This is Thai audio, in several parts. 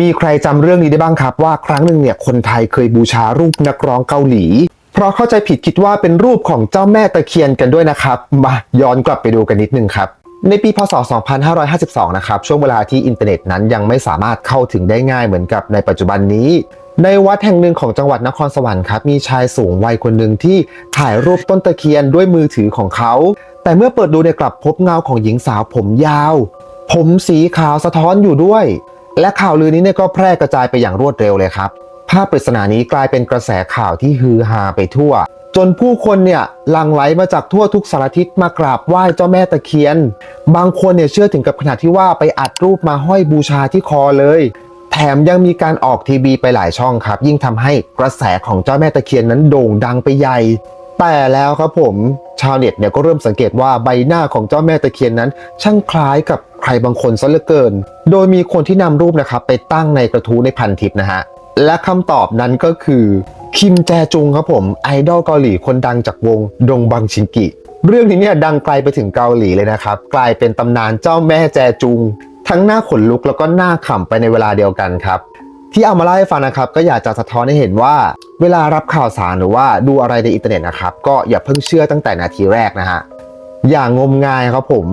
มีใครจำเรื่องนี้ได้บ้างครับ ว่าครั้งหนึ่งเนี่ยคนไทยเคยบูชารูปนักร้องเกาหลี เพราะเข้าใจผิดคิดว่าเป็นรูปของเจ้าแม่ตะเคียนกันด้วยนะครับ มาย้อนกลับไปดูกันนิดนึงครับในปีพศ 2552 นะครับ ช่วงเวลาที่อินเทอร์เน็ตนั้นยังไม่สามารถเข้าถึงได้ง่ายเหมือนกับในปัจจุบันนี้ ในวัดแห่งหนึ่งของจังหวัดนครสวรรค์ครับ มีชายสูงวัยคนหนึ่งที่ถ่ายรูปต้นตะเคียนด้วยมือถือของเขา แต่เมื่อเปิดดูเนี่ยกลับพบเงาของหญิงสาวผมยาว ผมสีขาวสะท้อนอยู่ด้วย และข่าวลือนี้เนี่ยก็แพร่กระจายไปอย่างรวดเร็วเลยครับ ภาพปริศนานี้กลายเป็นกระแสข่าวที่ฮือฮาไปทั่ว จนผู้คนเนี่ยหลั่งไหลมาจากทั่วทุกสารทิศมากราบไหว้เจ้าแม่ตะเคียน บางคนเนี่ยเชื่อถึงกับขนาดที่ว่าไปอัดรูปมาห้อยบูชาที่คอเลยแถมยังมีการออกทีวีไปหลายช่องครับ ยิ่งทำให้กระแสของเจ้าแม่ตะเคียนนั้นโด่งดังไปใหญ่ แต่แล้วครับผมชาวเน็ตเนี่ยก็เริ่มสังเกตว่าใบหน้าของเจ้าแม่ตะเคียนนั้น ช่างคล้ายกับ รบางคนซะเหลือเกิน โดยมีคนที่นำรูปนะครับไปตั้งในกระทู้ในพันทิปนะฮะ และคำตอบนั้นก็คือ คิมแจจุงครับผม ไอดอลเกาหลีคนดังจากวงดงบังชินกิ เรื่องนี้เนี่ยดังไกลไปถึงเกาหลีเลยนะครับ กลายเป็นตำนานเจ้าแม่แจจุง ทั้งหน้าขนลุกแล้วก็หน้าขำไปในเวลาเดียวกันครับที่เอามาเล่าให้ฟังนะครับก็อยากจะสะท้อนให้เห็นว่า เวลารับข่าวสารหรือว่าดูอะไรในอินเทอร์เน็ตนะครับก็อย่าเพิ่งเชื่อตั้งแต่นาทีแรกนะฮะ อย่างงมงายครับผม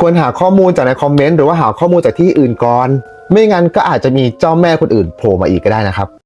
ควรหาข้อมูลจากในคอมเมนต์หรือว่าหาข้อมูลจากที่อื่นก่อน ไม่งั้นก็อาจจะมีเจ้าแม่คนอื่นโผล่มาอีกก็ได้นะครับ